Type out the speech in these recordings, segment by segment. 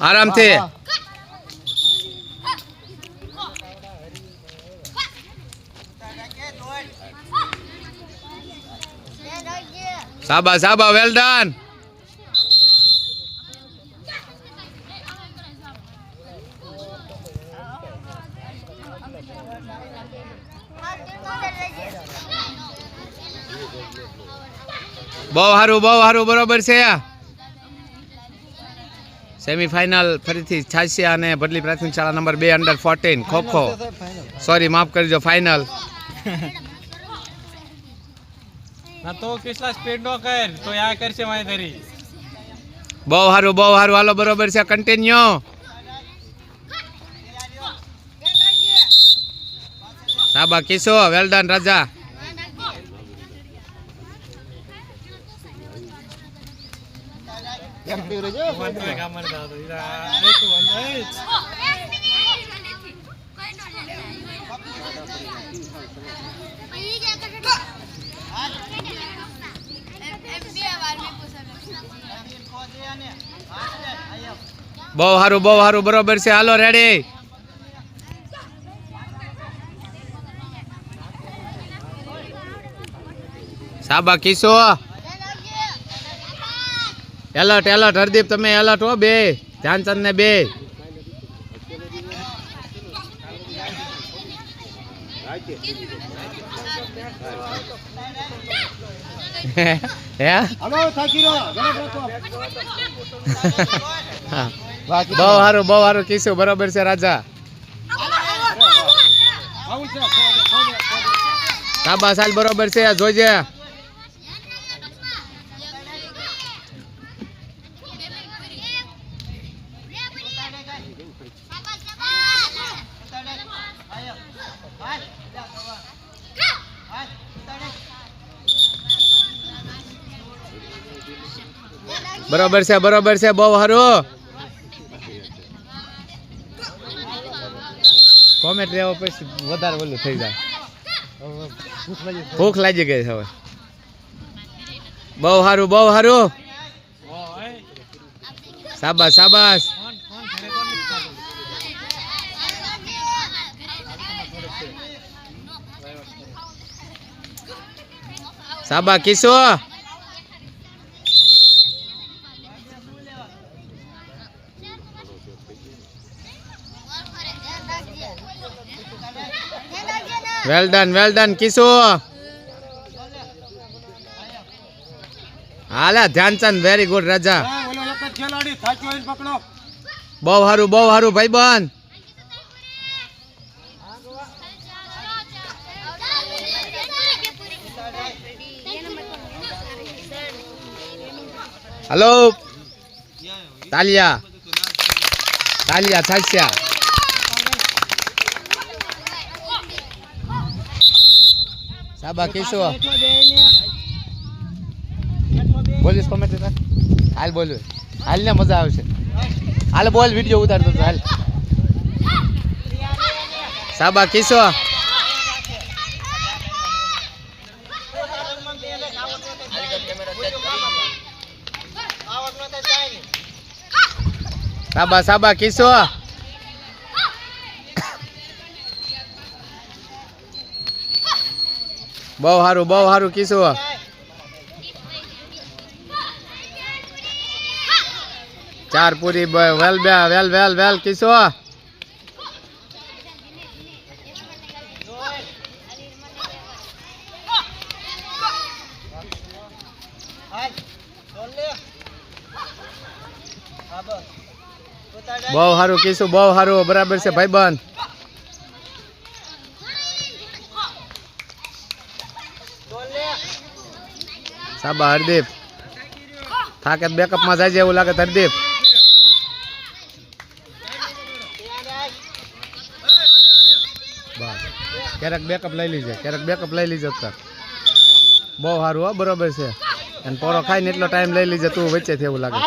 આરામથી સાબા સાબા well done બહુ સારું બહુ સારું બરોબર છે સેમિફાઇનલ ફરીથી છાસિયા અને ભડલી પ્રાથમિક શાળા નંબર બે અંડર ફોર્ટીન ખોખો સોરી માફ કરજો ફાઇનલ બહુ સારું બહુ સારું હાલો બરોબર છે કન્ટિન્યુ સાબા કિશો વેલ ડન રાજા Eh, eh. બહુ સારું બહુ સારું બરોબર છે હાલો રેડી સાબા કિશો એલર્ટ એલર્ટ હરદીપ તમે એલર્ટ હો બે ધ્યાનચંદ ને બે બહુ સારું બહુ સારું કીશું બરોબર છે રાજા સાબા સાલ બરોબર છે જોઈજે બરોબર છે બરોબર છે બહુ સારું કોમેન્ટ લેવા પછી વધારે બોલું થઈ જાય ભૂખ લાગી ગઈ હવે બહુ સારું બહુ સારું સાબાસ સાબાસ સાબા કિશો વેલ ડન વેલ ડન કિશો હાલા ધ્યાનચંદ વેરી ગુડ રાજા બહુ સારું બહુ સારું ભાઈ બન હલો તાલિયા તાલિયા સાસિયા બાકી શું બોલીશ કોમેન્ટ હાલ બોલવું હાલ ને મજા આવશે હાલ બોલ વિડીયો ઉતારતો હાલ સાબા કિસો સાબા સાબા કિસો બહુ સારું બહુ સારું કીશું ચાર પૂરી વેલ બે વેલ વેલ વેલ કીશો બહુ સારું કીશું બહુ સારું બરાબર છે ભાઈ બંધ સાબા હરદીપ થાકે માં જાય એવું લાગે હરદીપ ક્યારેક બેકઅપ લઈ લીજે ક્યારેક બેકઅપ લઈ લીજે અત્યારે બહુ સારું હો બરોબર છે અને પોરો ખાઈ ને એટલો ટાઈમ લઈ લીજે તું વચ્ચે એવું લાગે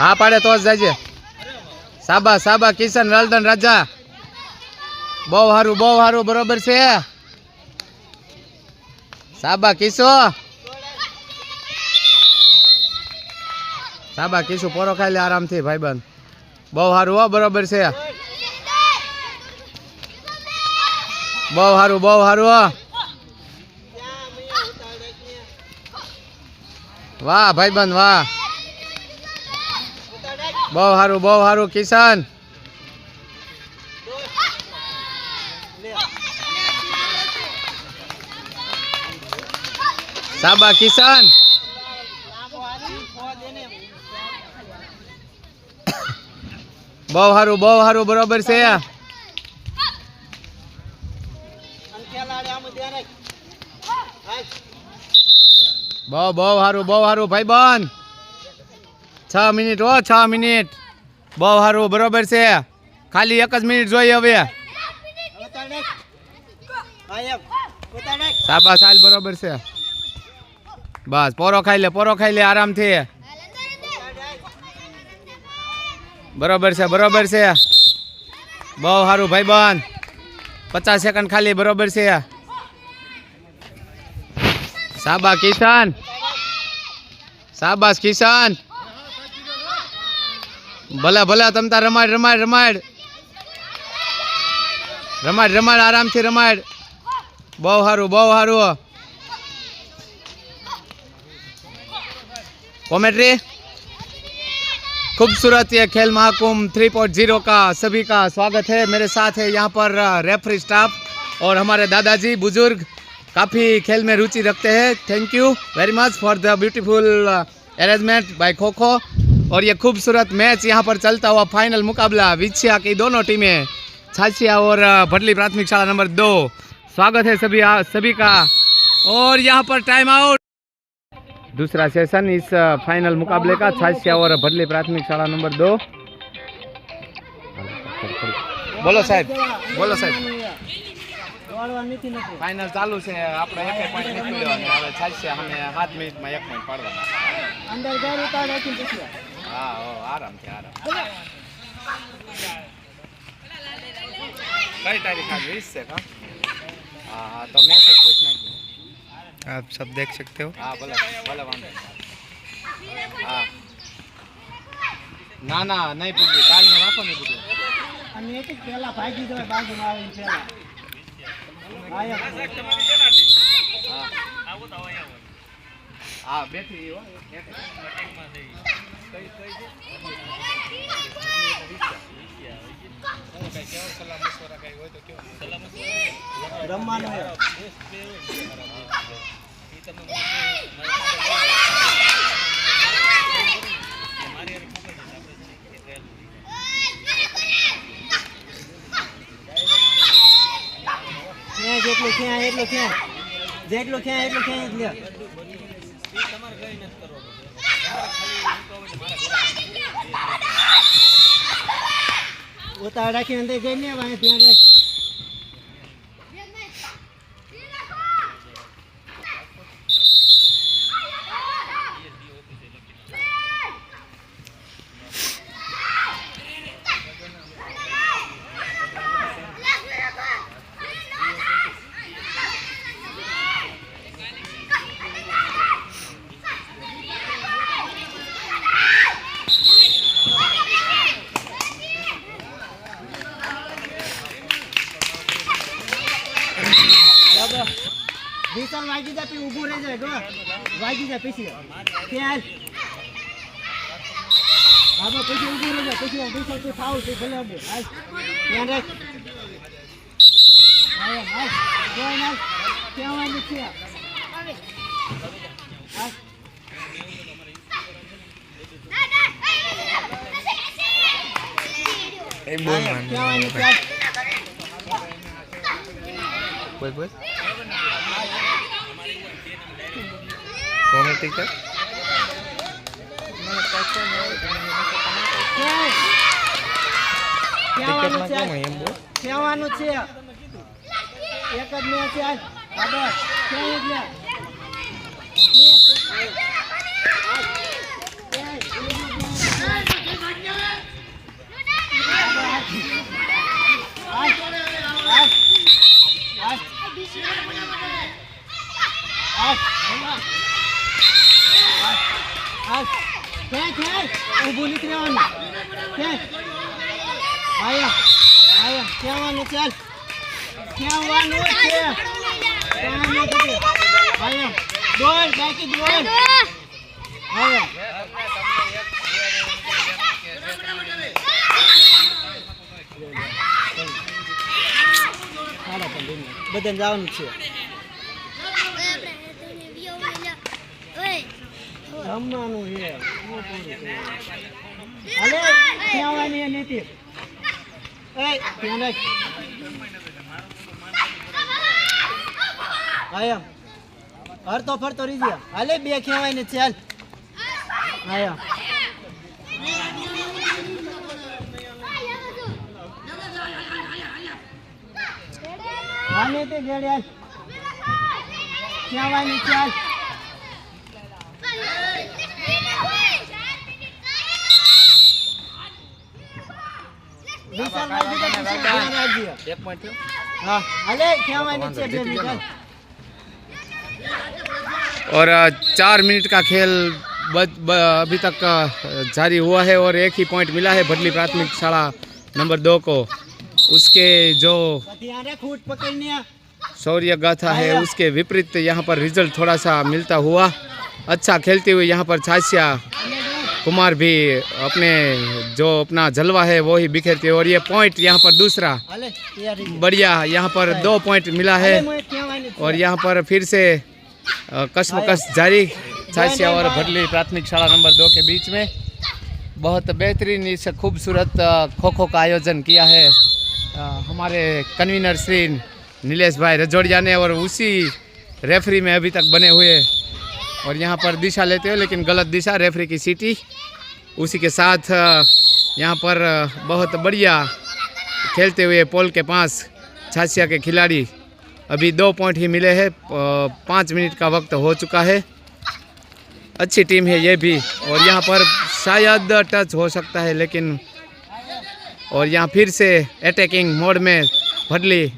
હા પાડે તો જ જાજે સાબા સાબા કિશન રાલદન રાજા બહુ સારું બહુ સારું બરોબર છે સાબા કિશો સાબા કિશો પોરો ખાઈ લે આરામથી ભાઈબંધ બહુ સારું હો બરોબર છે બહુ સારું બહુ સારું હો વાહ ભાઈબંધ વાહ બહુ સારું બહુ સારું કિશન સાબા કિસાન બહુ સારું બહુ સારું બરોબર છે બહુ બહુ સારું બહુ સારું ભાઈ બન છ મિનિટ ઓ છ મિનિટ બહુ સારું બરોબર છે ખાલી એક જ મિનિટ જોઈએ હવે સાબા સાલ બરોબર છે બસ પોરો ખાઈ લે પોરો ખાઈ લે આરામથી બરોબર છે બરોબર છે બહુ સારું ભાઈ બન પચાસ સેકન્ડ ખાલી બરોબર છે સાબા કિશન સાબાસ કિશન ભલે ભલે તમતા રમાડ રમાડ રમાડ રમાડ રમાડ આરામથી રમાડ બહુ સારું બહુ સારું कॉमेंट्री खूबसूरत ये खेल महाकुंभ 3.0 का सभी का स्वागत है मेरे साथ है यहाँ पर रेफरी स्टाफ और हमारे दादाजी बुजुर्ग काफ़ी खेल में रुचि रखते हैं thank you very much for the beautiful arrangement by kho kho और ये खूबसूरत मैच यहाँ पर चलता हुआ फाइनल मुकाबला विछिया की दोनों टीमें छाछिया और भटली प्राथमिक शाला नंबर दो स्वागत है सभी सभी का और यहाँ पर टाइम आउट दूसरा सेशन इस फाइनल मुकाबले का छाछिया और भरली प्राथमिक शाला नंबर दो બોલો સાહેબ બોલો સાહેબ ફાઇનલ ચાલુ છે આપણે એક પોઈન્ટ નીકળી લેવાનું હવે છાશે અમે સાત મિનિટમાં એક પોઈન્ટ પાડવાના અંદર ગેર ઉતાર રાખીને પછી હા હો આરામથી આરામ કઈ તારીખ આ વીસ છે હા હા તો મેસેજ પૂછ નાખ आप सब देख सकते हो आ, भला, भला ના ના નહીં પૂછ્યું કાલ નો રાખો નહીં પૂછ્યું અને એક પેલા ભાગી જવાય બાજુ માં આવે પેલા હા બેઠી હો રમવાનું જેટલું ક્યાં એટલું ક્યાં જેટલું ક્યાં એટલું ક્યાં જ લ્યો તમારે કઈ નથી કરવાનું ઉતાવળ રાખીને અંદર જઈને ત્યાં રાખ ચાલ વાગી જાય પછી ઊભું રહી જાય ખબર વાગી જાય પછી ત્યાં હા તો પછી ઊભું રહી જાય પછી ઊભી થતું થાવ છે ભલે અમે ધ્યાન રાખ ક્યાં વાગી છે એ બોલ બોલ બોલ કોમેટિકા ટિકટમાં કેમ એમ બોલ કહેવાનું છે એક જ મેચ આજ આગળ ક્યાં એટલે ઊભું નથી રહેવાનું ક્યાં આયા આયા કહેવાનું ચાલ કહેવાનું છે આયા બોલ બાકી બોલ આયા બધાને જવાનું છે રમવાનું છે અલે ત્યાં આવવાની નીતિ એ ત્યાં રાખ આયા હરતો ફરતો રહી ગયા હાલે બે ખેવાય ને ચાલ આયા હાલે તે ગેડ્યા ખેવાય ને ચાલ और चार मिनट का खेल ब, अभी तक जारी हुआ है और एक ही पॉइंट मिला है भटली प्राथमिक शाला नंबर दो को उसके जो शौर्य गाथा है उसके विपरीत यहाँ पर रिजल्ट थोड़ा सा मिलता हुआ अच्छा खेलते हुए यहाँ पर छाछिया कुमार भी अपने जो अपना जलवा है वो ही बिखेरते और ये पॉइंट यहाँ पर दूसरा बढ़िया यहाँ पर दो पॉइंट मिला है और यहाँ पर फिर से कश जारी छाछिया और भरली प्राथमिक शाला नंबर दो के बीच में बहुत बेहतरीन इस खूबसूरत खो खो का आयोजन किया है हमारे कन्वीनर श्री नीलेश भाई रजौड़िया ने और उसी रेफरी में अभी तक बने हुए और यहाँ पर दिशा लेते हो लेकिन गलत दिशा रेफरी की सीटी उसी के साथ यहाँ पर बहुत बढ़िया खेलते हुए पोल के पास छाछिया के खिलाड़ी अभी दो पॉइंट ही मिले हैं पाँच मिनट का वक्त हो चुका है अच्छी टीम है ये भी और यहाँ पर शायद टच हो सकता है लेकिन और यहाँ फिर से अटैकिंग मोड में बदली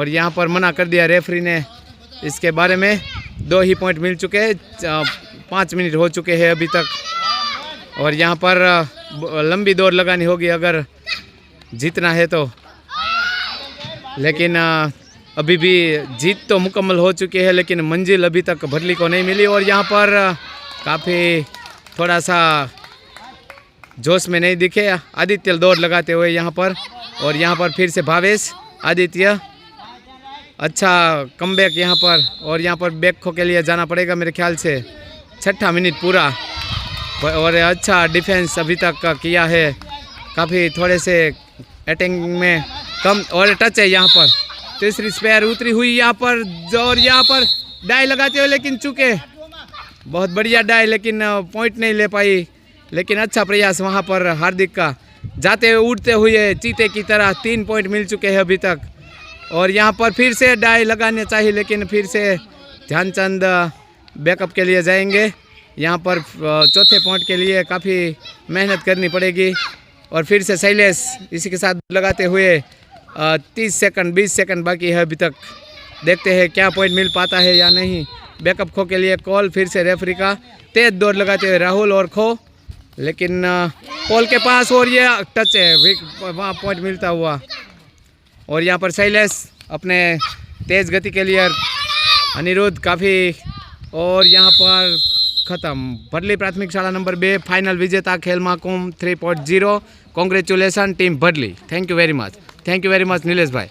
और यहाँ पर मना कर दिया रेफरी ने इसके बारे में दो ही पॉइंट मिल चुके हैं पाँच मिनट हो चुके हैं अभी तक और यहाँ पर लंबी दौड़ लगानी होगी अगर जीतना है तो लेकिन अभी भी जीत तो मुकम्मल हो चुकी है लेकिन मंजिल अभी तक भरली को नहीं मिली और यहाँ पर काफ़ी थोड़ा सा जोश में नहीं दिखे आदित्य दौड़ लगाते हुए यहाँ पर और यहाँ पर फिर से भावेश आदित्य अच्छा कम बैक यहाँ पर और यहाँ पर बैक खो के लिए जाना पड़ेगा मेरे ख्याल से छठा मिनट पूरा और अच्छा डिफेंस अभी तक का किया है काफ़ी थोड़े से अटैक में कम और टच है यहाँ पर तीसरी स्पेयर उतरी हुई यहाँ पर और यहाँ पर डाई लगाते हुए लेकिन चूके बहुत बढ़िया डाई लेकिन पॉइंट नहीं ले पाई लेकिन अच्छा प्रयास वहाँ पर हार्दिक का जाते हुए उड़ते हुए चीते की तरह तीन पॉइंट मिल चुके हैं अभी तक और यहाँ पर फिर से डाई लगाने चाहिए लेकिन फिर से ध्यानचंद बैकअप के लिए जाएंगे यहाँ पर चौथे पॉइंट के लिए काफ़ी मेहनत करनी पड़ेगी और फिर से शैलेश इसी के साथ लगाते हुए तीस सेकंड बीस सेकंड बाकी है अभी तक देखते हैं क्या पॉइंट मिल पाता है या नहीं बैकअप खो के लिए कॉल फिर से रेफरी का तेज दौड़ लगाते हुए राहुल और खो लेकिन पॉल के पास और ये टच है वहाँ पॉइंट मिलता हुआ और यहाँ पर शैलेश अपने तेज़ गति के लिए अनिरुद्ध काफ़ी और यहाँ पर खत्म भडली प्राथमिक शाला नंबर बे फाइनल विजेता Khel Mahakumbh three point zero congratulations team Bhadli thank you very much thank you very much Nilesh भाई